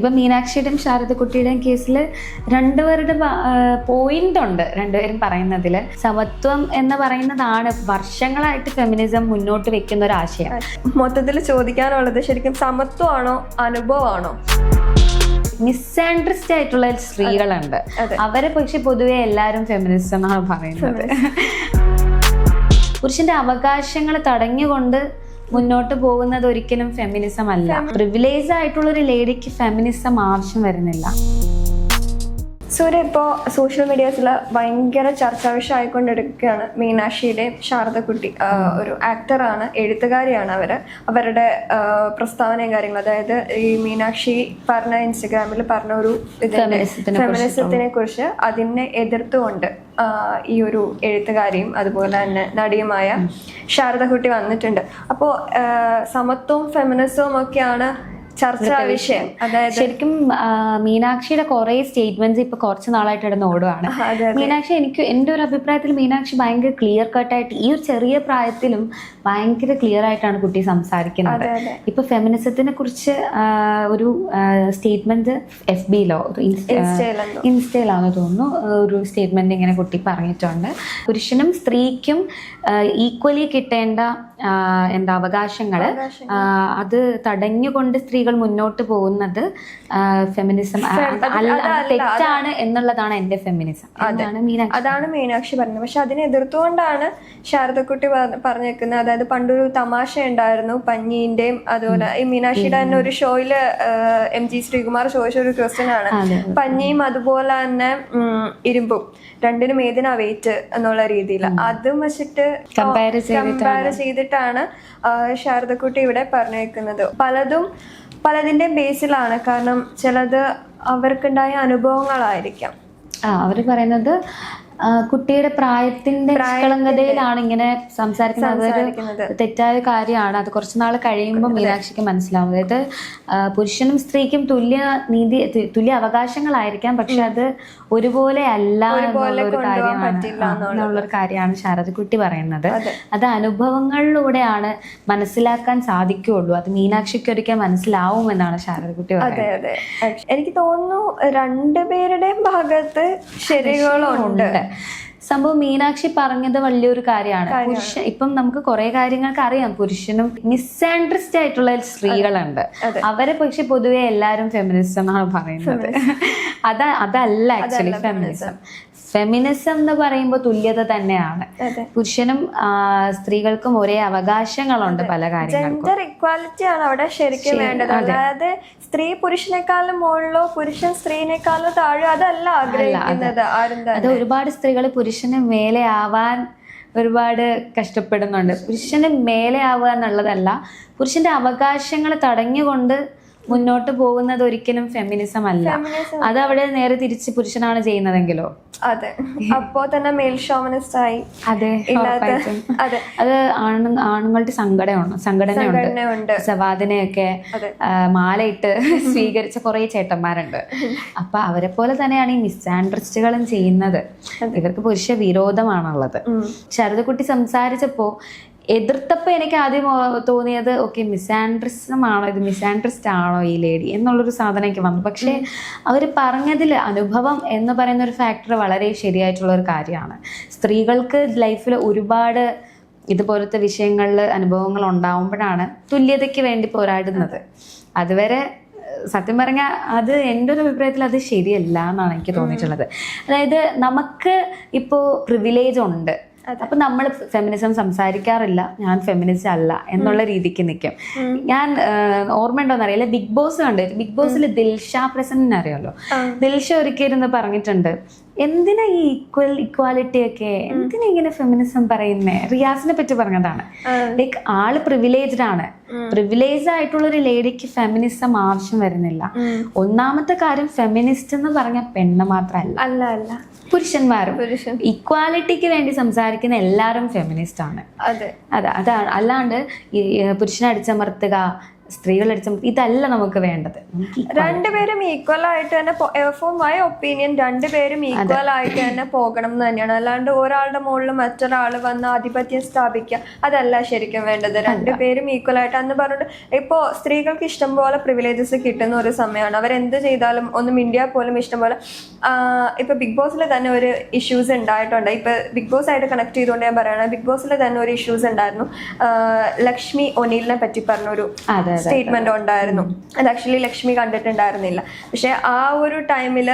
ഇപ്പം മീനാക്ഷിയുടെയും ശാരദക്കുട്ടിയുടെയും കേസിൽ രണ്ടുപേരുടെ പോയിന്റ് ഉണ്ട് രണ്ടുപേരും പറയുന്നതിൽ. സമത്വം എന്ന് പറയുന്നതാണ് വർഷങ്ങളായിട്ട് ഫെമിനിസം മുന്നോട്ട് വെക്കുന്ന ഒരു ആശയം. മൊത്തത്തിൽ ചോദിക്കാനുള്ളത് ശരിക്കും സമത്വമാണോ അനുഭവമാണോ? മിസ്ആൻഡർസ്റ്റ് ആയിട്ടുള്ള സ്ത്രീകളുണ്ട്. അവരെ പക്ഷെ പൊതുവെ എല്ലാവരും ഫെമിനിസം എന്നാണ് പറയുന്നത്. പുരുഷന്റെ അവകാശങ്ങൾ തടഞ്ഞുകൊണ്ട് മുന്നോട്ട് പോകുന്നത് ഒരിക്കലും ഫെമിനിസം അല്ല. പ്രിവിലേജ് ആയിട്ടുള്ള ഒരു ലേഡിക്ക് ഫെമിനിസം ആവശ്യം വരുന്നില്ല. സൂര്യ ഇപ്പോൾ സോഷ്യൽ മീഡിയസിൽ ഭയങ്കര ചർച്ചാ വിഷയമായിക്കൊണ്ടിരിക്കുകയാണ് മീനാക്ഷിയുടെയും ശാരദക്കുട്ടി ഒരു ആക്ടറാണ് എഴുത്തുകാരിയാണ് അവർ അവരുടെ പ്രസ്താവനയും കാര്യങ്ങളും അതായത് ഈ മീനാക്ഷി പറഞ്ഞ ഇൻസ്റ്റഗ്രാമിൽ പറഞ്ഞ ഒരു ഫെമിനിസത്തിനെ കുറിച്ച്. അതിനെ എതിർത്തുകൊണ്ട് ഈ ഒരു എഴുത്തുകാരിയും അതുപോലെ തന്നെ നടിയുമായ ശാരദക്കുട്ടി വന്നിട്ടുണ്ട്. അപ്പോൾ സമത്വവും ഫെമിനിസവും ഒക്കെയാണ് ചർച്ചാ വിഷയം. അതായത് ശരിക്കും മീനാക്ഷിയുടെ കുറെ സ്റ്റേറ്റ്മെന്റ്സ് ഇപ്പൊ കുറച്ച് നാളായിട്ട് ഇടുന്ന ഓടുവാണ്. മീനാക്ഷി എനിക്ക് എന്റെ ഒരു അഭിപ്രായത്തിൽ മീനാക്ഷി ഭയങ്കര ക്ലിയർ കട്ടായിട്ട് ഈ ഒരു ചെറിയ പ്രായത്തിലും ഭയങ്കര ക്ലിയർ ആയിട്ടാണ് കുട്ടി സംസാരിക്കുന്നത്. ഇപ്പൊ ഫെമിനിസത്തിനെ കുറിച്ച് ഒരു സ്റ്റേറ്റ്മെന്റ് എഫ് ബിയിലോ ഇൻസ്റ്റയിലാണെന്ന് തോന്നുന്നു ഒരു സ്റ്റേറ്റ്മെന്റ് ഇങ്ങനെ കുട്ടി പറഞ്ഞിട്ടുണ്ട്. പുരുഷനും സ്ത്രീക്കും ഈക്വലി കിട്ടേണ്ട എന്താ അവകാശങ്ങൾ. അത് തടഞ്ഞുകൊണ്ട് സ്ത്രീകൾ മുന്നോട്ട് പോകുന്നത് ഫെമിനിസം തെറ്റാണ് എന്നുള്ളതാണ് എന്റെ ഫെമിനിസം അതാണ് മീനാക്ഷി പറഞ്ഞത്. പക്ഷെ അതിനെ എതിർത്തുകൊണ്ടാണ് ശാരദക്കുട്ടി പറഞ്ഞു പറഞ്ഞേക്കുന്നത്. അതായത് പണ്ടൊരു തമാശ ഉണ്ടായിരുന്നു പഞ്ഞീന്റെയും അതുപോലെ ഈ മീനാക്ഷിയുടെ തന്നെ ഒരു ഷോയിൽ എം ജി ശ്രീകുമാർ ചോദിച്ച ഒരു ക്വസ്റ്റ്യൻ ആണ് പഞ്ഞിയും അതുപോലെ തന്നെ ഇരുമ്പും രണ്ടിനും ഏതിനാ വെയിറ്റ് എന്നുള്ള രീതിയിൽ അതും വെച്ചിട്ട് കമ്പയർ ചെയ്തിട്ടാണ്. ആ, ശാരദക്കുട്ടി ഇവിടെ പറഞ്ഞേക്കുന്നത്. പലതും പലതിന്റെ ബേസിലാണ് കാരണം ചിലത് അവർക്കുണ്ടായ അനുഭവങ്ങളായിരിക്കാം. ആ അവർ പറയുന്നത് കുട്ടിയുടെ പ്രായത്തിന്റെ നിഷ്കളങ്കതയിലാണ് ഇങ്ങനെ സംസാരിക്കുന്നത്. അതൊരു തെറ്റായ കാര്യമാണ്. അത് കുറച്ച് നാൾ കഴിയുമ്പോൾ മീനാക്ഷിക്ക് മനസ്സിലാവും. അതായത് പുരുഷനും സ്ത്രീക്കും തുല്യ നീതി തുല്യ അവകാശങ്ങളായിരിക്കാം. പക്ഷെ അത് ഒരുപോലെ അല്ല എന്നുള്ളൊരു കാര്യമാണ്. എന്നുള്ളൊരു കാര്യമാണ് ശാരദക്കുട്ടി പറയുന്നത്. അത്. അനുഭവങ്ങളിലൂടെയാണ് മനസ്സിലാക്കാൻ സാധിക്കുകയുള്ളൂ. അത് മീനാക്ഷിക്ക് ഒരിക്കൽ മനസ്സിലാവുമെന്നാണ് ശാരദക്കുട്ടി പറയുന്നത്. എനിക്ക് തോന്നുന്നു രണ്ടുപേരുടെയും ഭാഗത്ത് ശരികളുണ്ട് സംഭവം മീനാക്ഷി പറഞ്ഞത് വലിയൊരു കാര്യമാണ്. പുരുഷ ഇപ്പം നമുക്ക് കുറെ കാര്യങ്ങൾക്ക് അറിയാം. പുരുഷനും മിസ്ആൻഡ്രിസ്റ്റ് ആയിട്ടുള്ള സ്ത്രീകളുണ്ട്. അവരെ പക്ഷെ പൊതുവെ എല്ലാരും ഫെമിനിസം എന്നാണ് പറയുന്നത്. അത് അതല്ല ആക്ച്വലി ഫെമിനിസം ഫെമിനിസം എന്ന് പറയുമ്പോൾ തുല്യത തന്നെയാണ്. പുരുഷനും സ്ത്രീകൾക്കും ഒരേ അവകാശങ്ങളുണ്ട് പല കാര്യങ്ങൾക്കും. ജെൻഡർ ഇക്വാലിറ്റി ആണ് അവിടെ ശരിക്കും വേണ്ടത്. അല്ലാതെ സ്ത്രീ പുരുഷനേക്കാളും മുകളിലോ പുരുഷൻ സ്ത്രീനേക്കാളും താഴെ അതല്ല ആഗ്രഹിക്കുന്നത്. ആരും അത് ഒരുപാട് സ്ത്രീകൾ പുരുഷന് മേലെ ആവാൻ ഒരുപാട് കഷ്ടപ്പെടുന്നുണ്ട്. പുരുഷന് മേലെ ആവുക എന്നുള്ളതല്ല പുരുഷന്റെ അവകാശങ്ങൾ തടഞ്ഞുകൊണ്ട് മുന്നോട്ട് പോകുന്നത് ഒരിക്കലും ഫെമിനിസം അല്ല. അത് അവിടെ നേരെ തിരിച്ച് പുരുഷനാണ് ചെയ്യുന്നതെങ്കിലോ? അതെ. അപ്പോ തന്നെ മെയിൽ ഷോമനിസ്റ്റ് ആയി. അതെ അതെ. അത് ആണ് ആണുങ്ങളുടെ സങ്കടമാണ് സംഘടനയുണ്ട്. സവാദിനെയൊക്കെ. മാലയിട്ട് സ്വീകരിച്ച കുറെ ചേട്ടന്മാരുണ്ട്. അപ്പൊ അവരെ പോലെ തന്നെയാണ് ഈ മിസ്സാൻഡ്രിസ്റ്റുകളും ചെയ്യുന്നത്. ഇവർക്ക് പുരുഷ വിരോധമാണുള്ളത്. ശരതക്കുട്ടി സംസാരിച്ചപ്പോ എതിർത്തപ്പോ എനിക്ക് ആദ്യം തോന്നിയത് ഓക്കെ മിസാൻഡ്രിസം ആണോ ഇത് മിസാൻഡ്രിസ്റ്റ് ആണോ ഈ ലേഡി? എന്നുള്ളൊരു സാധനം എനിക്ക് വന്നു. പക്ഷേ അവർ പറഞ്ഞതിൽ അനുഭവം എന്ന് പറയുന്ന ഒരു ഫാക്ടർ വളരെ ശരിയായിട്ടുള്ള ഒരു കാര്യമാണ്. സ്ത്രീകൾക്ക് ലൈഫിൽ ഒരുപാട് ഇതുപോലത്തെ വിഷയങ്ങളിൽ അനുഭവങ്ങൾ ഉണ്ടാവുമ്പോഴാണ് തുല്യതയ്ക്ക് വേണ്ടി പോരാടുന്നത്. അതുവരെ സത്യം പറഞ്ഞാൽ അത് എന്റെ ഒരു അഭിപ്രായത്തിൽ അത് ശരിയല്ല എന്നാണ് എനിക്ക് തോന്നിയിട്ടുള്ളത്. അതായത് നമുക്ക് ഇപ്പോൾ പ്രിവിലേജ് ഉണ്ട്. അപ്പൊ നമ്മൾ ഫെമിനിസം സംസാരിക്കാറില്ല. ഞാൻ ഫെമിനിസ്റ്റ് അല്ല എന്നുള്ള രീതിക്ക് നിൽക്കും ഞാൻ ഓർമ്മയുണ്ടോന്ന് അറിയില്ല ബിഗ് ബോസ് കണ്ട്. ബിഗ് ബോസിൽ ദിൽഷ പ്രസന്റിനെ അറിയാലോ? ദിൽഷ ഒരിക്കലിരുന്ന് പറഞ്ഞിട്ടുണ്ട് എന്തിനാ ഈ ഈക്വൽ ഇക്വാലിറ്റി ഒക്കെ? എന്തിനാ ഇങ്ങനെ ഫെമിനിസം പറയുന്നേ? റിയാസിനെ പറ്റി പറഞ്ഞതാണ്. ലൈക്ക് ആൾ പ്രിവിലേജ്ഡ് ആണ്. പ്രിവിലേജ് ആയിട്ടുള്ള ഒരു ലേഡിക്ക് ഫെമിനിസം ആവശ്യം വരുന്നില്ല. ഒന്നാമത്തെ കാര്യം ഫെമിനിസ്റ്റ് എന്ന് പറഞ്ഞ പെണ്ണ് മാത്രമല്ല. അല്ല അല്ല. പുരുഷന്മാരും ഇക്വാലിറ്റിക്ക് വേണ്ടി സംസാരിക്കുന്ന എല്ലാവരും ഫെമിനിസ്റ്റ് ആണ്. അതെ. അതെ അതാണ്. അല്ലാണ്ട് പുരുഷനെ അടിച്ചമർത്തുക സ്ത്രീകൾ അടിച്ചമർത്തി ഇതല്ല നമുക്ക് വേണ്ടത്. രണ്ടുപേരും ഈക്വൽ ആയിട്ട് തന്നെ എഫും മൈ ഒപ്പീനിയൻ രണ്ടുപേരും ഈക്വൽ ആയിട്ട് തന്നെ പോകണം എന്ന് തന്നെയാണ്. അല്ലാണ്ട് ഒരാളുടെ മുകളിൽ മറ്റൊരാൾ വന്ന് ആധിപത്യം സ്ഥാപിക്കുക അതല്ല ശരിക്കും വേണ്ടത്. രണ്ടുപേരും ഈക്വൽ ആയിട്ട് അന്ന് പറഞ്ഞിട്ട് ഇപ്പോ സ്ത്രീകൾക്ക് ഇഷ്ടം പോലെ പ്രിവിലേജസ് കിട്ടുന്ന ഒരു സമയമാണ്. അവരെന്ത് ചെയ്താലും ഒന്നും ഇന്ത്യ പോലും ഇഷ്ടം പോലെ ഇപ്പൊ ബിഗ് ബോസിൽ തന്നെ ഒരു ഇഷ്യൂസ് ഉണ്ടായിട്ടുണ്ട്. ഇപ്പൊ ബിഗ് ബോസ് ആയിട്ട് കണക്ട് ചെയ്തുകൊണ്ട് ഞാൻ പറയുകയാണ് ബിഗ് ബോസിൽ തന്നെ ഒരു ഇഷ്യൂസ് ഉണ്ടായിരുന്നു. ലക്ഷ്മി ഒനീലിനെ പറ്റി പറഞ്ഞൊരു സ്റ്റേറ്റ്മെന്റ് ഉണ്ടായിരുന്നു. അത് ആക്ച്വലി ലക്ഷ്മി കണ്ടിട്ടുണ്ടായിരുന്നില്ല. പക്ഷെ ആ ഒരു ടൈമിൽ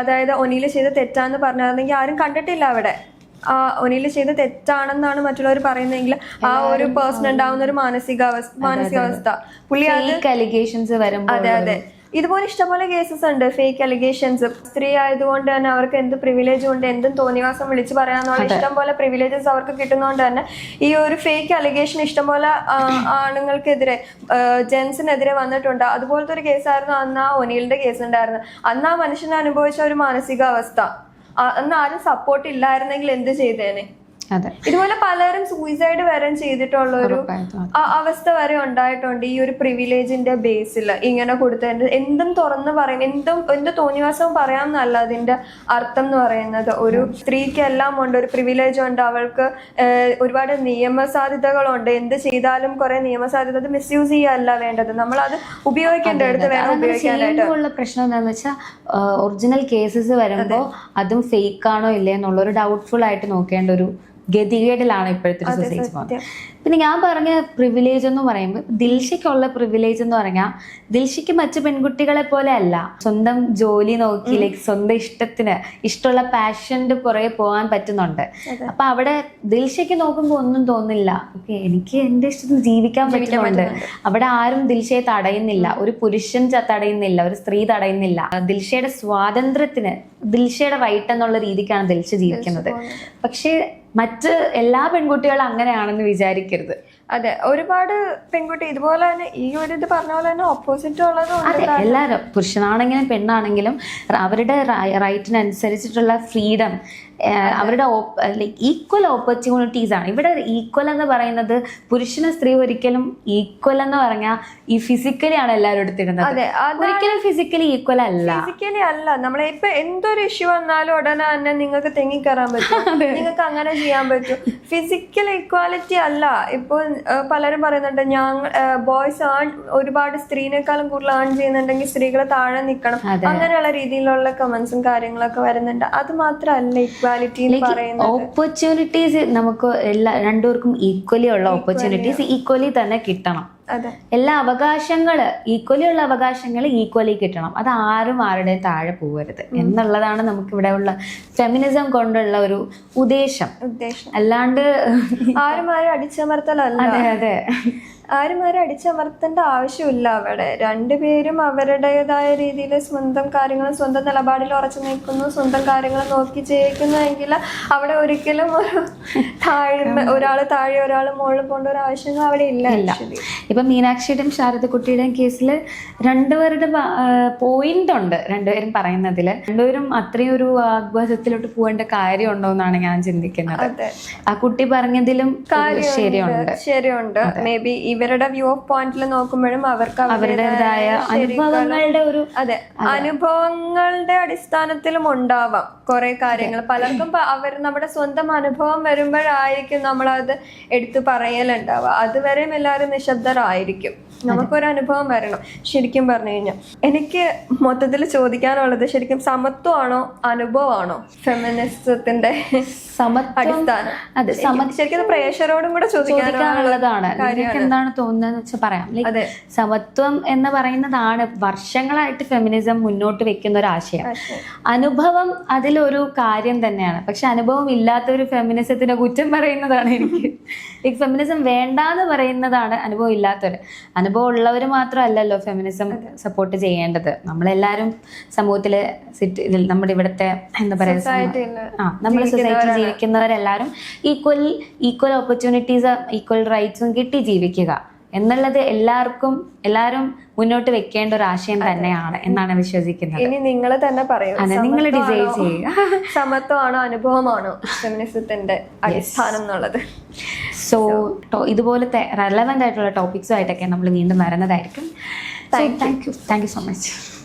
അതായത് ഒനിയിൽ ചെയ്ത തെറ്റാന്ന് പറഞ്ഞായിരുന്നെങ്കിൽ ആരും കണ്ടിട്ടില്ല അവിടെ. ആ ഒനിയിൽ ചെയ്ത തെറ്റാണെന്നാണ് മറ്റുള്ളവർ പറയുന്നതെങ്കിൽ ആ ഒരു പേഴ്സൺ ഉണ്ടാവുന്ന ഒരു മാനസികാവസ്ഥ മാനസികാവസ്ഥ. പുള്ളി അത് അലിഗേഷൻസ് വരുമ്പോൾ അതെ അതെ. ഇതുപോലെ ഇഷ്ടംപോലെ കേസസ് ഉണ്ട്. ഫേക്ക് അലിഗേഷൻസ് സ്ത്രീ ആയതുകൊണ്ട് തന്നെ അവർക്ക് എന്ത് പ്രിവിലേജ് ഉണ്ട് എന്തും തോന്നിവാസം വിളിച്ചു പറയാന്നുള്ള ഇഷ്ടംപോലെ പ്രിവിലേജസ് അവർക്ക് കിട്ടുന്നതുകൊണ്ട് തന്നെ ഈ ഒരു ഫേക്ക് അലിഗേഷൻ ഇഷ്ടംപോലെ ആണുങ്ങൾക്കെതിരെ ജെൻസിനെതിരെ വന്നിട്ടുണ്ട്. അതുപോലത്തെ ഒരു കേസായിരുന്നു അന്ന് ആ ഒനിയലിന്റെ കേസ് ഉണ്ടായിരുന്നു അന്ന് ആ മനുഷ്യനെ അനുഭവിച്ച ഒരു മാനസികാവസ്ഥ. അന്ന് ആരും സപ്പോർട്ട് ഇല്ലായിരുന്നെങ്കിൽ എന്ത് ചെയ്തേനെ? ഇതുപോലെ പലരും സൂയിസൈഡ് വരെ ചെയ്തിട്ടുള്ള ഒരു അവസ്ഥ വരെ ഉണ്ടായിട്ടുണ്ട്. ഈ ഒരു പ്രിവിലേജിന്റെ ബേസിൽ ഇങ്ങനെ കൊടുത്തതിന്റെ എന്തും തുറന്ന് പറയും. എന്തും എന്ത് തോന്നിവാസവും പറയാമെന്നല്ല അതിന്റെ അർത്ഥം എന്ന് പറയുന്നത്. ഒരു സ്ത്രീക്ക് എല്ലാം ഉണ്ട് ഒരു പ്രിവിലേജ് ഉണ്ട്. അവൾക്ക് ഒരുപാട് നിയമസാധ്യതകളുണ്ട്. എന്ത് ചെയ്താലും കുറെ നിയമസാധ്യത അത് മിസ്യൂസ് ചെയ്യല്ല വേണ്ടത് നമ്മൾ അത് ഉപയോഗിക്കേണ്ട അടുത്ത് വേണം ഉപയോഗിക്കാനായിട്ട്. പ്രശ്നം എന്താണെന്ന് വെച്ചാൽ ഒറിജിനൽ കേസസ് വരുമ്പോൾ അതും. ഫേക്ക് ആണോ ഇല്ലേ എന്നുള്ള ഒരു ഡൗട്ട്ഫുൾ ആയിട്ട് നോക്കേണ്ട ഒരു ഗതികേടിലാണ് ഇപ്പോഴത്തെ ഒരു സൊസൈറ്റി പോകുന്നത് പിന്നെ ഞാൻ പറഞ്ഞ പ്രിവിലേജ് എന്ന് പറയുമ്പോൾ ദിൽഷയ്ക്കുള്ള പ്രിവിലേജ് എന്ന് പറഞ്ഞാൽ ദിൽഷയ്ക്ക് മറ്റു പെൺകുട്ടികളെ പോലെ അല്ല. സ്വന്തം ജോലി നോക്കി ലൈക്ക് സ്വന്തം ഇഷ്ടത്തിന് ഇഷ്ടമുള്ള പാഷന്റെ പുറകെ പോകാൻ പറ്റുന്നുണ്ട്. അപ്പൊ അവിടെ ദിൽഷയ്ക്ക് നോക്കുമ്പോൾ ഒന്നും തോന്നില്ല ഓക്കെ എനിക്ക് എന്റെ ഇഷ്ടത്തിന് ജീവിക്കാൻ പറ്റുന്നുണ്ട്. അവിടെ ആരും ദിൽഷയെ തടയുന്നില്ല. ഒരു പുരുഷൻ തടയുന്നില്ല. ഒരു സ്ത്രീ തടയുന്നില്ല. ദിൽഷയുടെ സ്വാതന്ത്ര്യത്തിന് ദിൽഷയുടെ റൈറ്റ് എന്നുള്ള രീതിക്കാണ് ദിൽഷ ജീവിക്കുന്നത്. പക്ഷേ മറ്റ് എല്ലാ പെൺകുട്ടികളും അങ്ങനെയാണെന്ന് വിചാരിക്കരുത്. അതെ ഒരുപാട് പെൺകുട്ടി ഇതുപോലെ തന്നെ ഈ ഒരു ഇത് പറഞ്ഞ പോലെ തന്നെ ഓപ്പോസിറ്റ് ഉള്ളത് അതെ എല്ലാവരും പുരുഷനാണെങ്കിലും പെണ്ണാണെങ്കിലും അവരുടെ റൈറ്റിനനുസരിച്ചിട്ടുള്ള ഫ്രീഡം അവരുടെ ലൈക്ക് ഈക്വൽ ഓപ്പർച്യൂണിറ്റീസ് ആണ്. ഇവിടെ ഈക്വൽ എന്ന് പറയുന്നത് പുരുഷനും സ്ത്രീ ഒരിക്കലും ഈക്വൽ എന്ന് പറഞ്ഞാൽ ഈ ഫിസിക്കലി ആണ് എല്ലാവരും എടുത്തിരുന്നത് അതെ ഒരിക്കലും ഫിസിക്കലി ഈക്വൽ അല്ല. ഫിസിക്കലി അല്ല. നമ്മളെ ഇപ്പൊ എന്തൊരു ഇഷ്യൂ വന്നാലും ഉടനെ തന്നെ നിങ്ങൾക്ക് തെങ്ങിക്കയറാൻ പറ്റും. നിങ്ങൾക്ക് അങ്ങനെ ചെയ്യാൻ പറ്റും. ഫിസിക്കൽ ഇക്വാലിറ്റി അല്ല. ഇപ്പൊ ഏഹ്, പലരും പറയുന്നുണ്ട് ഞങ്ങൾ ബോയ്സ് ആൺ ഒരുപാട് സ്ത്രീനേക്കാളും കൂടുതൽ ആൺ ചെയ്യുന്നുണ്ടെങ്കിൽ സ്ത്രീകൾ താഴെ നിൽക്കണം. അങ്ങനെയുള്ള രീതിയിലുള്ള കമന്റ്സും കാര്യങ്ങളൊക്കെ വരുന്നുണ്ട്. അത് മാത്രമല്ല ഇക്വാലിറ്റി എന്ന് പറയുന്നത്. ഓപ്പർച്യൂണിറ്റീസ് നമുക്ക് എല്ലാ രണ്ടുപേർക്കും ഈക്വലി ഉള്ള ഓപ്പർച്യൂണിറ്റീസ് ഈക്വലി തന്നെ കിട്ടണം. എല്ലാ അവകാശങ്ങൾ ഈക്വലി ഉള്ള അവകാശങ്ങൾ ഈക്വലി കിട്ടണം. അത് ആരും ആരുടെയും താഴെ പോകരുത് എന്നുള്ളതാണ് നമുക്ക് ഇവിടെ ഉള്ള ഫെമിനിസം കൊണ്ടുള്ള ഒരു ഉദ്ദേശം. ഉദ്ദേശം. അല്ലാണ്ട് ആരും ആരും അടിച്ചമർത്തലല്ല. അതെ അതെ. ആരും ആരും അടിച്ചമർത്തേണ്ട ആവശ്യമില്ല അവിടെ. രണ്ടുപേരും അവരുടേതായ രീതിയിൽ സ്വന്തം കാര്യങ്ങൾ സ്വന്തം നിലപാടിൽ ഉറച്ചു നിൽക്കുന്നു സ്വന്തം കാര്യങ്ങൾ നോക്കി ജയിക്കുന്നുവെങ്കിൽ എങ്കിൽ അവിടെ ഒരിക്കലും ഒരു താഴ്മ ഒരാൾ താഴെ ഒരാൾ മുകളിൽ പോകേണ്ട ഒരു ആവശ്യമൊന്നും അവിടെ ഇല്ല ഇല്ല. ഇപ്പൊ മീനാക്ഷിയുടെയും ശാരദക്കുട്ടിയുടെയും കേസിൽ രണ്ടുപേരുടെ പോയിന്റ് ഉണ്ട് രണ്ടുപേരും പറയുന്നതിൽ രണ്ടുപേരും അത്രയും ഒരു ആഘോഷത്തിലോട്ട് പോകേണ്ട കാര്യമുണ്ടോ എന്നാണ് ഞാൻ ചിന്തിക്കുന്നത്. ആ കുട്ടി പറഞ്ഞതിലും ശരിയുണ്ട്. മേ ബി ഇവരുടെ വ്യൂ ഓഫ് പോയിന്റിൽ നോക്കുമ്പോഴും അവർക്ക് അവരുടേതായ അനുഭവങ്ങളുടെ ഒരു അതെ അനുഭവങ്ങളുടെ അടിസ്ഥാനത്തിലും ഉണ്ടാവാം കുറെ കാര്യങ്ങൾ. പലർക്കും അവർ നമ്മുടെ സ്വന്തം അനുഭവം വരുമ്പോഴായിരിക്കും നമ്മളത് എടുത്തു പറയലുണ്ടാവുക. അതുവരെയും എല്ലാവരും നിശബ്ദരായിരിക്കും. നമുക്കൊരു അനുഭവം വരണം. ശരിക്കും പറഞ്ഞു കഴിഞ്ഞാൽ. എനിക്ക് മൊത്തത്തിൽ ചോദിക്കാനുള്ളത് ശരിക്കും സമത്വമാണോ അനുഭവമാണോ? ഫെമിനിസത്തിന്റെ സമത്വം അടിസ്ഥാനം. അതെ സമത്വം ശരിക്കും അത് പ്രേക്ഷകരോടും കൂടെ ചോദിക്കാനുള്ളതാണ് നിങ്ങൾക്ക് എന്താണ് തോന്നുന്നത് വെച്ചാൽ പറയാം. സമത്വം എന്ന് പറയുന്നതാണ് വർഷങ്ങളായിട്ട് ഫെമിനിസം മുന്നോട്ട് വെക്കുന്ന ഒരു ആശയം. അനുഭവം അതിലൊരു കാര്യം തന്നെയാണ്. പക്ഷെ അനുഭവം ഇല്ലാത്ത ഒരു ഫെമിനിസത്തിന്റെ കുറ്റം പറയുന്നതാണ് എനിക്ക്. ഫെമിനിസം വേണ്ടാന്ന് പറയുന്നതാണ് അനുഭവം ഇല്ലാത്തവർ അനുഭവം ഉള്ളവർ മാത്രമല്ലല്ലോ ഫെമിനിസം സപ്പോർട്ട് ചെയ്യേണ്ടത്. നമ്മളെല്ലാരും സമൂഹത്തിൽ സിറ്റി നമ്മുടെ ഇവിടുത്തെ എന്താ പറയുക ആ നമ്മുടെ സൊസൈറ്റി ജീവിക്കുന്നവരെല്ലാവരും ഈക്വൽ ഈക്വൽ ഓപ്പർച്യൂണിറ്റീസ് ഈക്വൽ റൈറ്റ്സും കിട്ടി ജീവിക്കുക. എന്നുള്ളത് എല്ലാവർക്കും എല്ലാവരും മുന്നോട്ട് വെക്കേണ്ട ഒരു ആശയം തന്നെയാണ് എന്നാണ് വിശ്വസിക്കുന്നത്. ഇനി നിങ്ങൾ തന്നെ പറയും. നിങ്ങൾ ഡിസൈഡ് സമത്വമാണോ- ചെയ്യുക സമത്വമാണോ അനുഭവമാണോ ഫെമിനിസത്തിന്റെ അടിസ്ഥാനം എന്നുള്ളത്? സോ ഇതുപോലത്തെ റെലവന്റ് ആയിട്ടുള്ള ടോപ്പിക്സുമായിട്ടൊക്കെ നമ്മൾ വീണ്ടും വരുന്നതായിരിക്കും thank you thank you so much